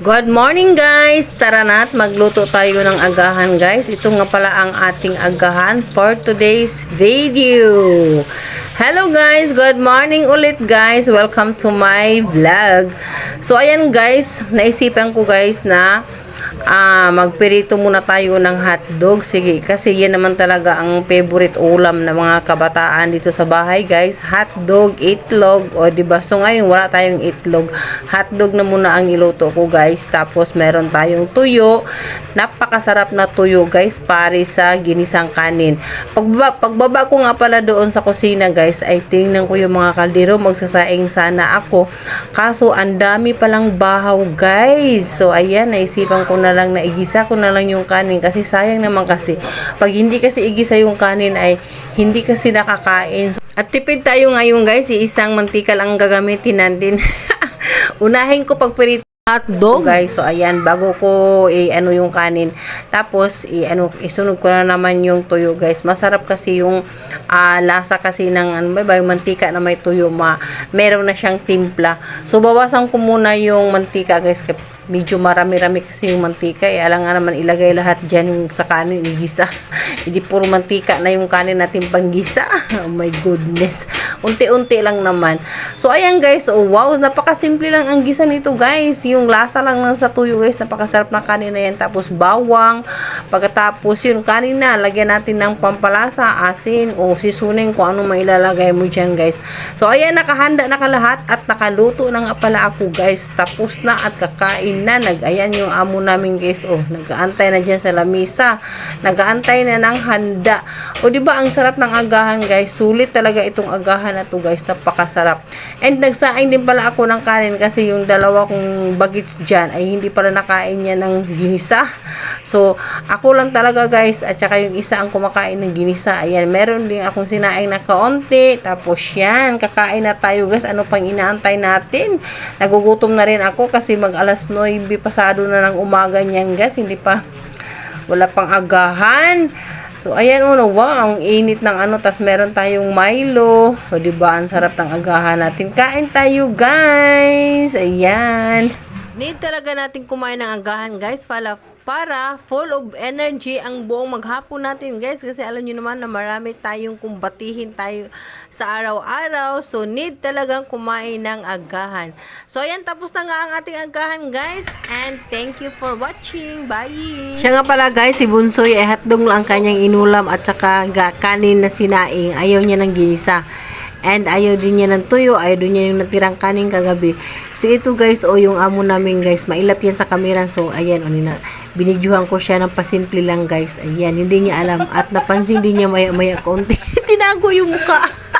Good morning guys! Tara na at magluto tayo ng agahan guys. Ito nga pala ang ating agahan for today's video. Hello guys! Good morning ulit guys! Welcome to my vlog. So ayan guys, naisipan ko guys na ah magpirito muna tayo ng hotdog. Sige, kasi yan naman talaga ang favorite ulam ng mga kabataan dito sa bahay, guys. Hotdog, itlog, o di ba? So ngayon wala tayong itlog. Hotdog na muna ang iluto ko, guys. Tapos meron tayong tuyo. Napakasarap na tuyo, guys, pare sa ginisang kanin. Pagbaba, pagbaba ko nga pala doon sa kusina, guys, ay tingnan ko yung mga kaldero. Magsasaing sana ako. Kaso ang dami palang bahaw, guys. So ayan, naisipan ko na lang na igisa ko na lang yung kanin kasi sayang naman kasi pag hindi kasi igisa yung kanin ay hindi kasi nakakain. At tipid tayo ngayon guys, isang mantika lang ang gagamitin natin. Unahin ko pagpirito hotdog guys. So ayan, bago ko i-ano yung kanin. Tapos i-ano isunog ko na naman yung tuyo guys. Masarap kasi yung ah, lasa kasi ng ano ba, yung mantika na may tuyo ma meron na siyang timpla. So bawasan ko muna yung mantika guys. Medyo marami-rami kasi yung mantika eh. Alam nga naman ilagay lahat dyan yung sa kanin igisa. Hindi puro mantika na yung kanin natin panggisa. oh my goodness. Unti-unti lang naman. So ayan guys, oh wow, napakasimple lang ang gisa nito guys. Yung lasa lang lang sa tuyo guys, napakasarap na kanin na yan. Tapos bawang, pagkatapos yung kanin na, lagyan natin ng pampalasa, asin, o sisunin kung ano mailalagay mo dyan guys. So ayan, nakahanda na kalahat at nakaluto na nga pala ako guys. Tapos na at kakain na. Nag, ayan yung amo namin guys. Oh, nag-aantay na dyan sa lamisa. Nag-aantay na ng handa. O di ba ang sarap ng agahan guys. Sulit talaga itong agahan na to guys. Napakasarap. And nagsaing din pala ako ng kanin kasi yung dalawa kong bagets dyan ay hindi pala nakain niya ng ginisa. So, ako lang talaga guys at saka yung isa ang kumakain ng ginisa. Ayan, meron din akong sinaing na kaunti. Tapos yan, kakain na tayo guys. Ano pang inaantay natin? Nagugutom na rin ako kasi mag alas 9 pasado na ng umaga niyan guys. Hindi pa, wala pang agahan. So, ayan uno, wow, ang init ng ano, tas meron tayong Milo. O, di ba ang sarap ng agahan natin. Kain tayo, guys. Ayan. Need talaga natin kumain ng agahan, guys, para, para full of energy ang buong maghapon natin, guys. Kasi alam nyo naman na marami tayong kumbatihin tayo sa araw-araw. So, need talagang kumain ng agahan. So, ayan, tapos na nga ang ating agahan, guys. And thank you for watching. Bye! Siya nga pala, guys, si Bunsoy ay hotdog lang ang kanyang inulam at saka kanin na sinaing. Ayaw niya ng ginisa. And ayaw din niya ng tuyo, ayaw din niya yung natirang kanin kagabi. So ito guys, o yung amo namin guys, mailap yan sa kamera. So ayan, o nina, binidyohan ko siya ng pasimple lang guys. Ayan, hindi niya alam. At napansin din niya maya maya konti. Tinago yung muka.